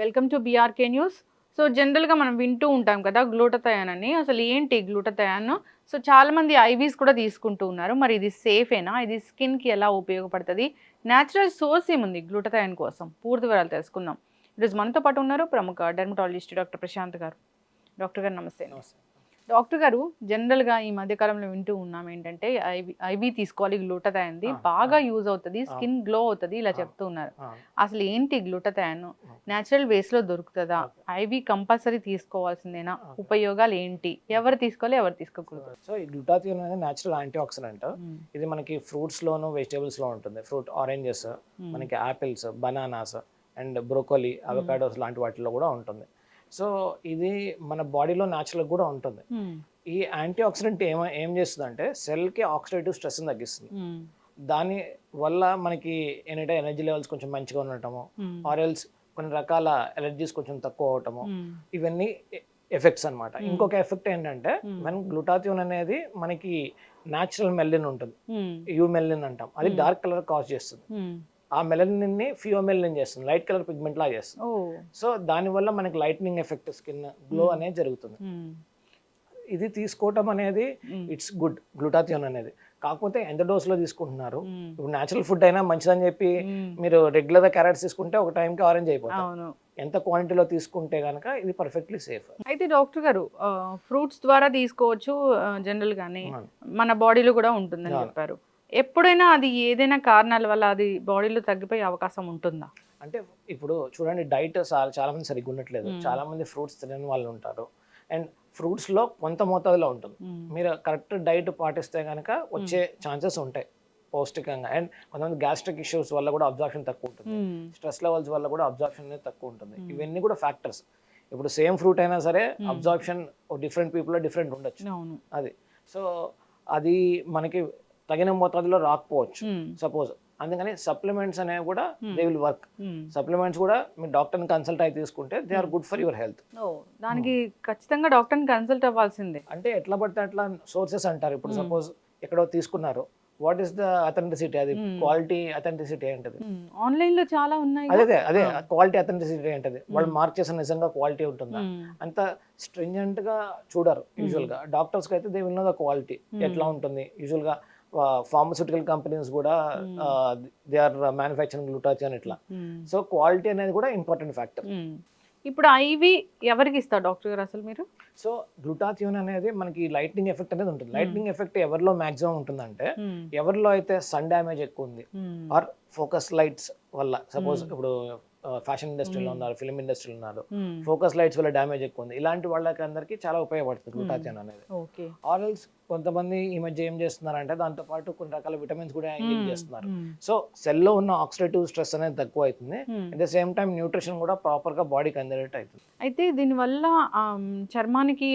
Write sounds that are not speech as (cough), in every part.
Welcome to BRK news so జనరల్గా మనం వింటూ ఉంటాం కదా గ్లూటథయాన్ అని అసలు ఏంటి గ్లూటథయాన్ సో చాలా మంది ఐవీస్ కూడా తీసుకుంటూ ఉన్నారు. మరి ఇది సేఫేనా? ఇది స్కిన్కి ఎలా ఉపయోగపడుతుంది? న్యాచురల్ సోర్స్ ఏముంది గ్లూటథయాన్ కోసం? పూర్తి వివరాలు తెలుసుకుందాం. ఈరోజు మనతో పాటు ఉన్నారు ప్రముఖ డెర్మటాలజిస్ట్ డాక్టర్ ప్రశాంత్ గారు. డాక్టర్ గారు నమస్తే. నమస్తే. డాక్టర్ గారు జనరల్గా ఈ మధ్య కాలంలో వింటూ ఉన్నాం ఏంటంటే ఐవి ఐవి తీసుకోవాలి గ్లూటథయాన్ది బాగా. యూజ్ అవుతుంది. స్కిన్ గ్లో అవుతుంది ఇలా. చెప్తూ ఉన్నారు అసలు ఏంటి గ్లూటథయాన్ ఆ. న్యాచురల్ వేస్లో దొరుకుతుందా. ఐవి కంపల్సరీ తీసుకోవాల్సిందేనా. ఉపయోగాలు ఏంటి ఎవరు తీసుకోవాలి ఎవరు తీసుకోకూడదు సో ఈ గ్లూటాథియోన్ అనేది న్యాచురల్ యాంటీ ఆక్సిడెంట్. ఇది మనకి ఫ్రూట్స్ లోను వెజిటేబుల్స్లో ఉంటుంది ఫ్రూట్ ఆరెంజెస్. మనకి apples bananas and broccoli avocados లాంటి వాటిలో కూడా ఉంటుంది సో ఇది మన బాడీలో న్యాచురల్ కూడా ఉంటుంది. ఈ యాంటీ ఆక్సిడెంట్ ఏమ ఏం చేస్తుందంటే సెల్కి ఆక్సిడేటివ్ స్ట్రెస్ తగ్గిస్తుంది. దాని వల్ల మనకి ఏంటంటే ఎనర్జీ లెవెల్స్ కొంచెం మంచిగా ఉండటము మ్మ్. ఆరెల్స్ కొన్ని రకాల ఎలర్జీస్ కొంచెం తక్కువ అవటము. ఇవన్నీ ఎఫెక్ట్స్ అన్నమాట Hmm. ఇంకొక ఎఫెక్ట్ ఏంటంటే. మనం గ్లూటాథియోన్ అనేది మనకి న్యాచురల్ మెల్లిన్ ఉంటుంది. యూ మెల్లిన్ అంటాం అది. డార్క్ కలర్ కాజ్ చేస్తుంది. ఆ మెలనిన్ని ఫియో మెల్లిన్ చేస్తుంది లైట్ కలర్ పిగ్మెంట్ లాగా చేస్తుంది సో దానివల్ల మనకి lightning effect skin glow Hmm. అనేది జరుగుతుంది మ్మ్. ఇది తీసుకోవటం అనేది. ఇట్స్ గుడ్ గ్లూటాథియోన్ అనేది కాకపోతే ఎంత డోస్లో తీసుకుంటున్నారు మ్మ్. ఇప్పుడు న్యాచురల్ ఫుడ్ అయినా మంచిదని చెప్పి మ్మ్. మీరు రెగ్యులర్గా క్యారెట్స్ తీసుకుంటే ఒక టైంకి ఆరెంజ్ అయిపోతుంది ఎంత క్వాంటిటీలో తీసుకుంటే కనుక ఇది పర్ఫెక్ట్లీ సేఫ్ అయితే డాక్టర్ గారు ఫ్రూట్స్ ద్వారా తీసుకోవచ్చు జనరల్ గానే మన బాడీలో కూడా ఉంటుందని. చెప్పారు ఎప్పుడైనా అది ఏదైనా కారణాల వల్ల అది బాడీలో తగ్గిపోయే అవకాశం ఉంటుందా? అంటే ఇప్పుడు చూడండి డైట్ చాలా మంది సరిగ్గా ఉండట్లేదు. చాలా మంది ఫ్రూట్స్ తినని వాళ్ళు ఉంటారు. అండ్ ఫ్రూట్స్లో కొంత మోతాదులో ఉంటుంది. మీరు కరెక్ట్ డైట్ పాటిస్తే కనుక వచ్చే ఛాన్సెస్ ఉంటాయి పౌష్టికంగా. అండ్ కొంతమంది గ్యాస్ట్రిక్ ఇష్యూస్ వల్ల కూడా అబ్జార్ప్షన్ తక్కువ ఉంటుంది. స్ట్రెస్ లెవెల్స్ వల్ల కూడా అబ్జార్ప్షన్ అనేది తక్కువ ఉంటుంది. ఇవన్నీ కూడా ఫ్యాక్టర్స్. ఇప్పుడు సేమ్ ఫ్రూట్ అయినా సరే. అబ్జార్ప్షన్ డిఫరెంట్ పీపుల్ డిఫరెంట్ ఉండొచ్చు. అది. సో అది మనకి తగిన మోతాదులో రాకపోవచ్చు. సపోజ్ అందుకని సప్లిమెంట్స్ అనేవి కూడా Hmm. They will work. Supplements కూడా మీరు డాక్టర్ని కన్సల్ట్ అయి తీసుకుంటే they are good for your health దానికి ఖచ్చితంగా డాక్టర్ని కన్సల్ట్ అవ్వాల్సిందే అంటే ఎట్లా పడితే అట్లా సోర్సెస్ అంటారు ఇప్పుడు Hmm. సపోజ్ ఎక్కడో తీసుకున్నారు వాట్ ఈస్ ద అథెంటిసిటీ అది Hmm. క్వాలిటీ అథెంటిసిటీ ఏంటది. ఆన్లైన్లో చాలా ఉన్నాయి అదే అదే Ah. క్వాలిటీ అథెంటిసిటీ ఏంటది వాళ్ళు Hmm. మార్క్ చేసిన నిజంగా క్వాలిటీ ఉంటుందా. అంత స్ట్రింజెంట్గా చూడరు యూజువల్గా డాక్టర్స్కి అయితే they will know the quality Hmm. ఎట్లా ఉంటుంది యూజువల్గా ఫార్మస్యూటికల్ కంపెనీస్ కూడా Hmm. They are manufacturing glutathione ఇట్లా. సో క్వాలిటీ అనేది కూడా ఇంపార్టెంట్ ఫ్యాక్టర్ మ్మ్. ఇప్పుడు ఐవి ఎవరికి ఇస్తారు డాక్టర్ గారు అసలు మీరు సో గ్లూటాథియోన్ అనేది మనకి లైట్నింగ్ ఎఫెక్ట్ అనేది ఉంటుంది లైట్నింగ్ ఎఫెక్ట్ ఎవరిలో మాక్సిమం ఉంటుందంటే మ్మ్. ఎవరిలో అయితే సన్ డ్యామేజ్ ఎక్కువ ఉంది. ఆర్ ఫోకస్ లైట్స్ వల్ల సపోజ్ Hmm. ఇప్పుడు ఫ్యాషన్ ఇండస్ట్రీలో Hmm. ఉన్నారు ఫిల్మ్ ఇండస్ట్రీలో ఉన్నారు. ఫోకస్ లైట్స్ వల్ల డ్యామేజ్ ఎక్కువ ఉంది ఇలాంటి వాళ్ళకి అందరికీ చాలా ఉపయోగపడుతుంది Hmm. గ్లూటాథియోన్ అనేది ఓకే ఆరల్స్ కొంతమంది ఈ మధ్య ఏం చేస్తున్నారంటే దాంతో పాటు కొన్ని రకాల విటమిన్స్ కూడా ఇంజెక్ట్. చేస్తున్నారు. సో సెల్లో ఉన్న ఆక్సిడేటివ్ స్ట్రెస్ అనేది తక్కువ అవుతుంది. At the same time nutrition కూడా ప్రాపర్గా బాడీకి అందేటట్టు అవుతుంది అయితే దీనివల్ల చర్మానికి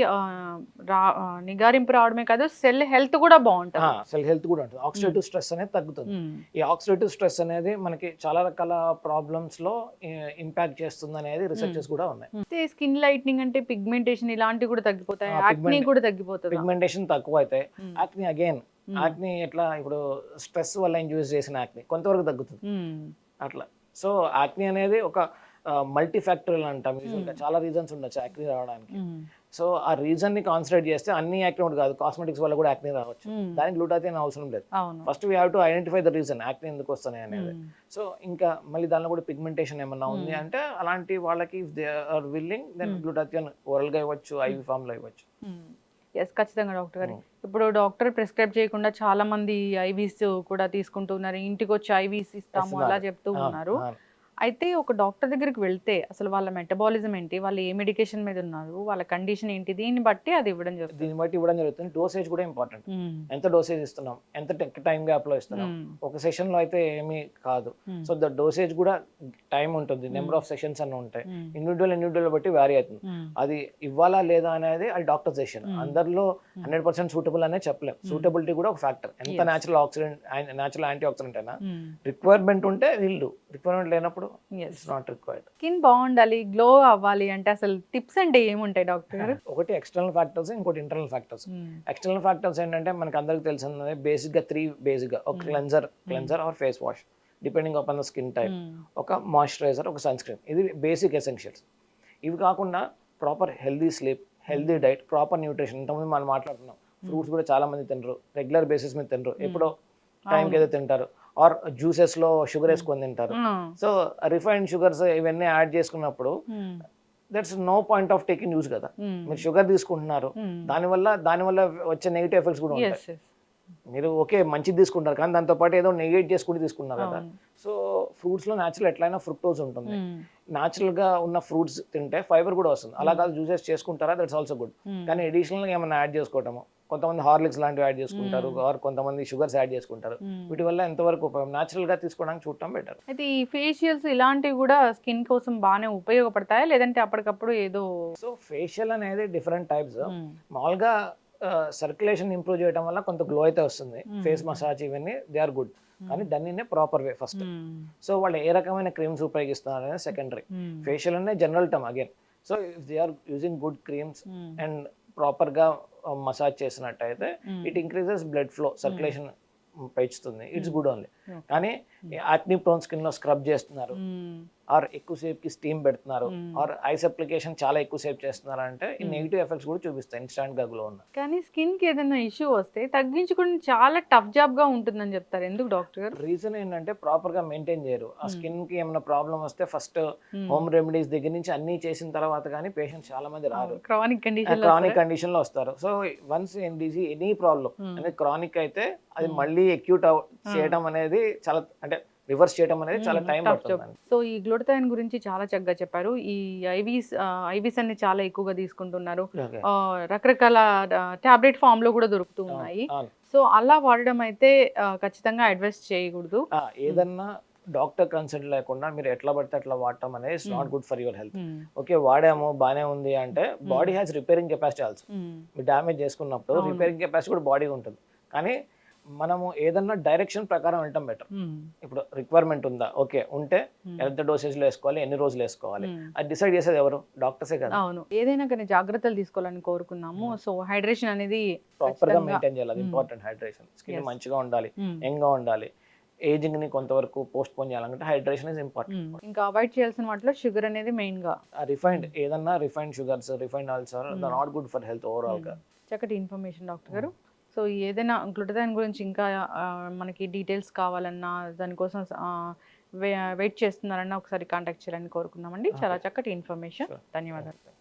నిగారింపు రావడమే కాదు సెల్ హెల్త్ కూడా బాగుంటుంది. సెల్ హెల్త్ కూడా ఉంటుంది. ఆక్సిడేటివ్ స్ట్రెస్ అనేది తగ్గుతుంది. ఈ ఆక్సిడేటివ్ స్ట్రెస్ అనేది మనకి చాలా రకాల ప్రాబ్లమ్స్లో ఇంపాక్ట్ చేస్తుంది అనేది రీసెర్చెస్ కూడా ఉన్నాయి. అయితే స్కిన్ లైట్నింగ్ అంటే పిగ్మెంటేషన్ ఇలాంటివి కూడా తగ్గిపోతాయి. కూడా తగ్గిపోతుంది? పిగ్మెంటేషన్ తక్కువ అవుతాయి యాక్ని అగైన్ యాక్ని ఎట్లా ఇప్పుడు స్ట్రెస్ వల్ల ఇంజూస్ చేసిన యాక్ని కొంతవరకు తగ్గుతుంది. అట్లా. సో యాక్ని అనేది ఒక మల్టీ ఫ్యాక్టరీలు అంటాం. Usually గా Hmm. చాలా రీజన్స్ ఉండొచ్చు యాక్ని రావడానికి. సో ఆ రీజన్ని కాన్సన్ట్రేట్ చేస్తే అన్ని యాక్ని ఒకటి కాదు. కాస్మెటిక్స్ వల్ల కూడా యాక్ని రావచ్చు. దానికి గ్లూటాథియన్ అవసరం లేదు. First we have to identify the reason acne ఎందుకు వస్తున్నాయి అనేది. సో ఇంకా మళ్ళీ దానిలో కూడా పిగ్మెంటేషన్ ఏమన్నా ఉంది. అంటే అలాంటి వాళ్ళకి they are willing then. Glutathione ఓరల్గా ఇవ్వచ్చు ఐవి ఫామ్లో ఇవ్వచ్చు. ఎస్ ఖచ్చితంగా డాక్టర్ గారు. ఇప్పుడు డాక్టర్ ప్రిస్క్రైబ్ చేయకుండా చాలా మంది ఐవీస్ కూడా తీసుకుంటున్నారు ఇంటికి వచ్చి ఐవీస్ ఇస్తాము అలా. చెప్తూ ఉన్నారు. అయితే ఒక డాక్టర్ దగ్గరికి వెళ్తే అసలు వాళ్ళ మెటబాలిజం ఏంటి వాళ్ళు ఏ మెడికేషన్ మీద ఉన్నారు వాళ్ళ కండిషన్ ఏంటి దీన్ని బట్టి అది ఇవ్వడం జరుగుతుంది దీన్ని బట్టి ఇవ్వడం జరుగుతుంది డోసేజ్ కూడా ఇంపార్టెంట్. ఎంత డోసేజ్ ఇస్తున్నాం ఎంత టైం గ్యాప్లో ఇస్తున్నాం. ఒక సెషన్లో అయితే ఏమీ కాదు. సో ద డోసేజ్ కూడా టైం ఉంటుంది నెంబర్ ఆఫ్ సెషన్స్ అన్ని ఉంటాయి. ఇండివిజువల్ ఇండివిజువల్ బట్టి వ్యారీ అవుతుంది. అది ఇవ్వాలా లేదా అనేది అది డాక్టర్ సెషన్. అందరిలో హండ్రెడ్ పర్సెంట్ సూటబుల్ అనే చెప్పలేం సూటబిలిటీ కూడా ఒక ఫ్యాక్టర్ ఎంత. Natural oxidant natural antioxidant అయినా. రిక్వైర్మెంట్ ఉంటే వీళ్ళు రిక్వైర్మెంట్ లేనప్పుడు. ఇట్స్ నాట్ రిక్వైర్డ్ స్కిన్ బాగుండాలి గ్లో అవ్వాలి అంటే అసలు టిప్స్ అంటే ఏముంటాయి డాక్టర్ గారు? (laughs) ఒకటి ఎక్స్టర్నల్ ఫ్యాక్టర్స్ ఇంకోటి ఇంటర్నల్ ఫ్యాక్టర్స్. ఎక్స్టర్నల్ ఫ్యాక్టర్స్ ఏంటంటే మనకి అందరికి తెలిసిందే బేసిక్గా త్రీ బేసిక్గా. ఒక Hmm. Cleanser cleanser or face wash depending upon the skin type. ఒక మాయిశ్చరైజర్ ఒక సన్ స్క్రీన్ ఇది బేసిక్ ఎసెన్షియల్స్ ఇవి కాకుండా proper healthy sleep healthy diet proper nutrition ఇంతకుముందు మనం మాట్లాడుతున్నాం ఫ్రూట్స్ కూడా చాలా మంది తినరు. రెగ్యులర్ బేసిస్ మీద తినరు. ఎప్పుడో టైంకి ఏదో తింటారు. ఆర్ జ్యూసెస్లో షుగర్ వేసుకొని తింటారు. సో రిఫైన్డ్ షుగర్స్ ఇవన్నీ యాడ్ చేసుకున్నప్పుడు మ్మ్. That's no point of taking use కదా మ్మ్. మీరు షుగర్ తీసుకుంటున్నారు. దానివల్ల దానివల్ల వచ్చే నెగిటివ్ ఎఫెక్ట్స్ కూడా ఉంటాయి. మీరు ఓకే మంచిది తీసుకుంటారు కానీ దాంతో పాటు ఏదో నెగిట్ చేసుకుంటూ తీసుకున్నారు కదా. సో ఫ్రూట్స్లో న్యాచురల్ ఎట్లయినా ఫ్రుక్టోజ్ ఉంటుంది మ్మ్. న్యాచురల్గా ఉన్న ఫ్రూట్స్ తింటే ఫైబర్ కూడా వస్తుంది అలా కాదు జ్యూసెస్ చేసుకుంటారా దట్స్ ఆల్సో గుడ్. కానీ అడిషనల్గా ఏమైనా యాడ్ చేసుకోవటము కొంతమంది హార్లిక్స్ లాంటివి యాడ్ చేసుకుంటారు ఆర్ కొంతమంది షుగర్స్ యాడ్ చేసుకుంటారు. వీటి వల్ల ఎంతవరకు ఉపయోగం? న్యాచురల్గా తీసుకోవడానికి చూడటం బెటర్ అయితే ఈ ఫేషియల్స్ ఇలాంటివి కూడా స్కిన్ కోసం బాగానే ఉపయోగపడతాయా? లేదంటే అప్పటికప్పుడు ఏదో సో ఫేషియల్ అనేది డిఫరెంట్ టైప్స్ మ్మ్. మామూలుగా సర్క్యులేషన్ ఇంప్రూవ్ చేయడం వల్ల కొంత గ్లో అయితే వస్తుంది. ఫేస్ మసాజ్ ఇవన్నీ దే ఆర్ గుడ్ కానీ దాన్ని ప్రాపర్ వే ఫస్ట్. సో వాళ్ళు ఏ రకమైన క్రీమ్స్ ఉపయోగిస్తున్నారు అనేది సెకండరీ. ఫేషియల్ అనే general term again so if they are using good creams. And ప్రాపర్గా మసాజ్ చేసినట్టయితే. It increases blood flow circulation పెంచుతుంది ఇట్స్ గుడ్ ఓన్లీ. కానీ యాక్ని ప్రోన్ స్కిన్లో స్క్రబ్ చేస్తున్నారు. మ్మ్. ఆర్ ఎక్కువసేపు కి స్టీమ్ పెడుతున్నారు. Hmm. ఆర్ ఐస్ అప్లికేషన్ చాలా ఎక్కువసేపు చేస్తున్నారు అంటే ఈ నెగిటివ్ ఎఫెక్ట్స్ కూడా చూపిస్తాయి ఇన్స్టాంట్గా గ్లో ఉన్న. కానీ స్కిన్కి ఏదైనా ఇష్యూ వస్తే తగ్గించుకుని చాలా టఫ్ జాబ్గా ఉంటుందని చెప్తారు. ఎందుకు డాక్టర్ గారు? రీజన్ ఏంటంటే ప్రాపర్గా మెయింటైన్ చేయరు. ఆ స్కిన్కి ఏమైనా ప్రాబ్లం వస్తే ఫస్ట్ Hmm. హోమ్ రెమెడీస్ దగ్గర నుంచి అన్ని చేసిన తర్వాత కానీ పేషెంట్స్ చాలా మంది రారు. క్రానిక్ కండిషన్ క్రానిక్ కండిషన్లో వస్తారు. సో వన్స్ ఏం డిజీ ఎనీ ప్రాబ్లం Hmm. అనేది క్రానిక్ అయితే అది మళ్ళీ అక్యూట్ చేయడం అనేది చాలా అంటే రివర్స్ చేయడం అనేది చాలా టైం పడుతుంది సో ఈ గ్లూటథైన్ గురించి చాలా చక్కగా చెప్పారు. ఈ ఐవీస్ ఐవీస్ అన్ని చాలా ఎక్కువగా తీసుకుంటున్నారు. రకరకాల టాబ్లెట్ ఫామ్లో కూడా దొరుకుతూ ఉన్నాయి. సో అలా వాడడం అయితే ఖచ్చితంగా అడ్వైస్ చేయకూడదు. ఏదన్నా డాక్టర్ కన్సల్ట్ లేకుండా మీరు ఎట్లా పడితే అట్లా వాడటం అనేది it's not good for your health. Okay వాడాము బానే ఉంది అంటే body has repairing capacity also. మీరు డ్యామేజ్ చేసుకున్నప్పుడు. రిపేరింగ్ కెపాసిటీ కూడా బాడీ ఉంటుంది. కానీ మనము ఏదన్నా డైరెక్షన్ ప్రకారం వెళ్ళటం బెటర్ మ్మ్. ఇప్పుడు రిక్వైర్మెంట్ ఉందా? ఓకే ఉంటే Hmm. ఎంత డోసేజ్లో వేసుకోవాలి ఎన్ని రోజులు వేసుకోవాలి? మ్మ్. అది డిసైడ్ చేసేది ఎవరు? డాక్టర్సే కదా. అవును. ఏదైనా కానీ జాగ్రత్తలు తీసుకోవాలని కోరుకున్నాము. సో హైడ్రేషన్ అనేది ప్రాపర్గా మెయింటైన్ చేయాలి. అది Hmm. Important hydration skin. మంచిగా ఉండాలి. యంగ్గా ఉండాలి. ఏజింగ్ని కొంతవరకు పోస్ట్ పోన్ చేయాలంటే హైడ్రేషన్ ఇస్ ఇంపార్టెంట్. ఇంకా అవాయిడ్ చేయాల్సిన వాటిలో షుగర్ అనేది మెయిన్గా. రిఫైన్డ్ ఏదన్నా refined sugars refined oils are not good for health ఓవరాల్గా. చక్కటి ఇన్ఫర్మేషన్ డాక్టర్ గారు. సో ఏదైనా గ్లూటథైన్ గురించి ఇంకా మనకి డీటెయిల్స్ కావాలన్నా దానికోసం వెయిట్ చేస్తున్నారన్నా ఒకసారి కాంటాక్ట్ చేయాలని కోరుకున్నామండి చాలా చక్కటి ఇన్ఫర్మేషన్. ధన్యవాదాలు.